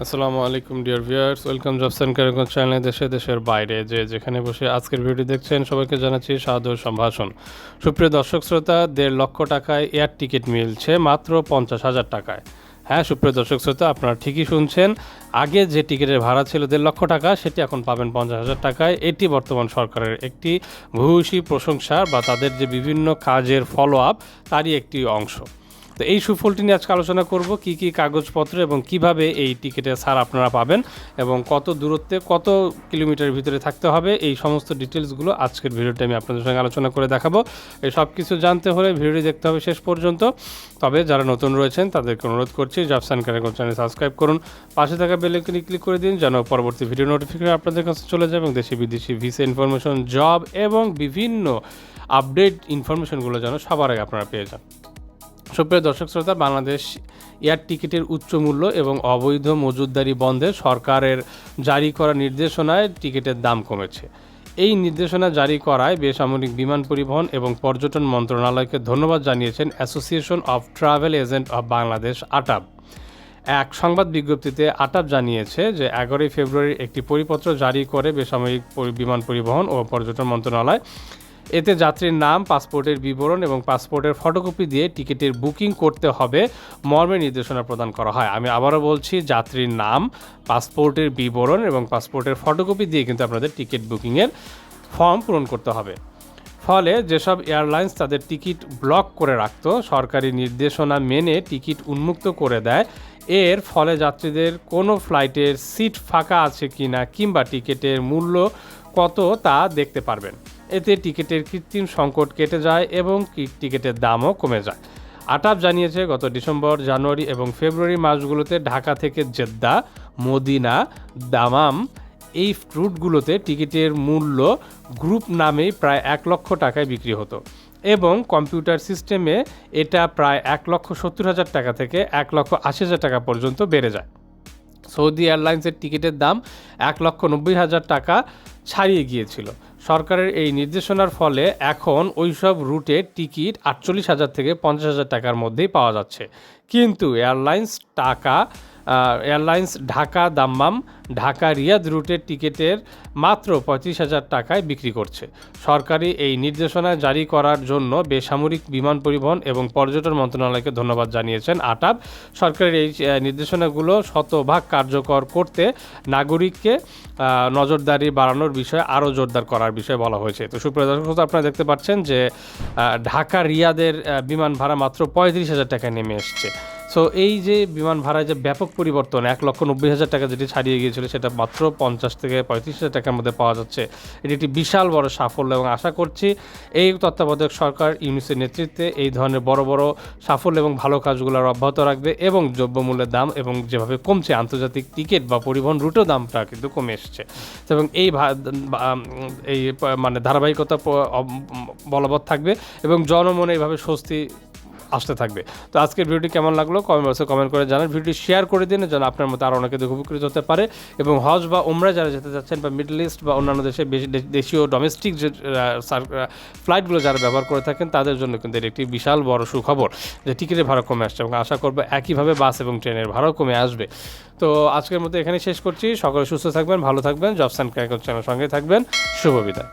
আসসালামু আলাইকুম, dear viewers. Welcome jobs and Kariganj চ্যানেলে দেশে, দেশের বাইরে। যে যেখানে বসে আজকের ভিডিও দেখছেন, সবাইকে জানাচ্ছি সাদর সম্ভাষণ। সুপ্রিয় দর্শক, শ্রোতা, দেড় লক্ষ টাকায় এয়ার টিকিট মিলছে মাত্র পঞ্চাশ হাজার টাকায়। হ্যাঁ সুপ্রিয় দর্শক, শ্রোতা, আপনারা ঠিকই শুনছেন। আগে যে টিকিটের ভাড়া ছিল দেড় লক্ষ টাকা, সেটি এখন পাবেন পঞ্চাশ হাজার টাকায়। এটি বর্তমান সরকারের একটি ভূয়সী প্রশংসা বা তাদের যে বিভিন্ন কাজের ফলো আপ তারই একটি অংশ। তো এই সুফলটি নিয়ে আজকে আলোচনা করব, কি কি কাগজপত্র এবং কীভাবে এই টিকিটের ছাড় আপনারা পাবেন এবং কত দূরত্বে কত কিলোমিটারের ভিতরে থাকতে হবে, এই সমস্ত ডিটেলসগুলো আজকের ভিডিওতে আমি আপনাদের সঙ্গে আলোচনা করে দেখাবো। এই সব কিছু জানতে হলে ভিডিওটি দেখতে হবে শেষ পর্যন্ত। তবে যারা নতুন রয়েছেন, তাদেরকে অনুরোধ করছি জাফসান কারেকন চ্যানেল সাবস্ক্রাইব করুন। পাশে থাকা বেলেকনি ক্লিক করে দিন যেন পরবর্তী ভিডিও নোটিফিকেশন আপনাদের কাছে চলে যায় এবং দেশি বিদেশি ভিসা ইনফরমেশন জব এবং বিভিন্ন আপডেট ইনফরমেশনগুলো যেন সবার আগে আপনারা পেয়ে যান। সুপ্রিয় দর্শক শ্রোতা, বাংলাদেশ এয়ার টিকিটের উচ্চ মূল্য এবং অবৈধ মজুদদারি বন্ধে সরকারের জারি করা নির্দেশনায় টিকিটের দাম কমেছে। এই নির্দেশনা জারি করায় বেসামরিক বিমান পরিবহন এবং পর্যটন মন্ত্রণালয়কে ধন্যবাদ জানিয়েছেন association of travel agent of Bangladesh ATAB এক সংবাদ বিজ্ঞপ্তিতে আটাব জানিয়েছে যে, এগারোই ফেব্রুয়ারি একটি পরিপত্র জারি করে বেসামরিক বিমান পরিবহন ও পর্যটন মন্ত্রণালয় এতে যাত্রীর নাম, পাসপোর্টের বিবরণ এবং পাসপোর্টের ফটোকপি দিয়ে টিকিটের বুকিং করতে হবে মর্মে নির্দেশনা প্রদান করা হয়। আমি আবারও বলছি, যাত্রীর নাম, পাসপোর্টের বিবরণ এবং পাসপোর্টের ফটোকপি দিয়ে কিন্তু আপনাদের টিকিট বুকিংয়ের ফর্ম পূরণ করতে হবে। ফলে যেসব এয়ারলাইন্স তাদের টিকিট ব্লক করে রাখত, সরকারি নির্দেশনা মেনে টিকিট উন্মুক্ত করে দেয়। এর ফলে যাত্রীদের কোনো ফ্লাইটের সিট ফাঁকা আছে কি না কিংবা টিকিটের মূল্য কত তা দেখতে পারবেন। এতে টিকিটের কৃত্রিম সংকট কেটে যায় এবং টিকিটের দামও কমে যায়। আটাপ জানিয়েছে, গত ডিসেম্বর, জানুয়ারি এবং ফেব্রুয়ারি মাসগুলোতে ঢাকা থেকে জেদ্দা, মদিনা, দামাম এই রুটগুলোতে টিকিটের মূল্য গ্রুপ নামেই প্রায় এক লক্ষ টাকায় বিক্রি হতো এবং কম্পিউটার সিস্টেমে এটা প্রায় এক লক্ষ সত্তর হাজার টাকা থেকে এক লক্ষ আশি হাজার টাকা পর্যন্ত বেড়ে যায়। সৌদি এয়ারলাইন্সের টিকিটের দাম এক লক্ষ নব্বই হাজার টাকা ছাড়িয়ে গিয়েছিল। সরকারের এই নির্দেশনার ফলে এখন ওইসব রুটে টিকিট আটচল্লিশ হাজার থেকে পঞ্চাশ হাজার টাকার মধ্যেই পাওয়া যাচ্ছে। কিন্তু এয়ারলাইন্স টাকা airlines Dhaka Dammam, Dhaka Riyadh রুটের টিকিটের মাত্র পঁয়ত্রিশ হাজার টাকায় বিক্রি করছে। সরকারি এই নির্দেশনা জারি করার জন্য বেসামরিক বিমান পরিবহন এবং পর্যটন মন্ত্রণালয়কে ধন্যবাদ জানিয়েছেন আটাব। সরকারের এই নির্দেশনাগুলো শতভাগ কার্যকর করতে নাগরিককে নজরদারি বাড়ানোর বিষয়ে আরও জোরদার করার বিষয়ে বলা হয়েছে। তো সুপ্রিয় দর্শক আপনারা দেখতে পাচ্ছেন যে ঢাকা রিয়াদের বিমান ভাড়া মাত্র পঁয়ত্রিশ হাজার টাকায় নেমে এসছে। সো এই যে বিমান ভাড়ায় যে ব্যাপক পরিবর্তন, এক লক্ষ নব্বই হাজার টাকা যেটি ছাড়িয়ে গিয়েছিল, সেটা মাত্র পঞ্চাশ থেকে পঁয়ত্রিশ হাজার টাকার মধ্যে পাওয়া যাচ্ছে। এটি একটি বিশাল বড় সাফল্য এবং আশা করছি এই তত্ত্বাবধায়ক সরকার ইউনিসের নেতৃত্বে এই ধরনের বড় বড় সাফল্য এবং ভালো কাজগুলো অব্যাহত রাখবে এবং দ্রব্যমূল্যের দাম এবং যেভাবে কমছে, আন্তর্জাতিক টিকিট বা পরিবহন রুটেও দামটা কিন্তু কমে এসছে। এবং এই এই মানে ধারাবাহিকতা বলবৎ থাকবে এবং জনমনে এইভাবে স্বস্তি আসতে থাকবে। তো আজকের ভিডিওটি কেমন লাগল? কমেন্ট বক্সে কমেন্ট করে জানান। ভিডিওটি শেয়ার করে দিন, যেন আপনার মতো আরও অনেকে দেখে উপকৃত হতে পারে। এবং হজ বা ওমরা যারা যেতে যাচ্ছেন বা মিডল ইস্ট বা অন্যান্য দেশে দেশীয় ডোমেস্টিক যে ফ্লাইটগুলো যারা ব্যবহার করে থাকেন, তাদের জন্য কিন্তু এটি একটি বিশাল বড় সুখবর যে টিকিটের ভাড়া কমে আসছে। এবং আশা করব একইভাবে বাস এবং ট্রেনের ভাড়াও কমে আসবে। তো আজকের মতো এখানে শেষ করছি। সকলে সুস্থ থাকবেন, ভালো থাকবেন। জবস অ্যান্ড চ্যানেল সঙ্গে থাকবেন। শুভ বিদায়।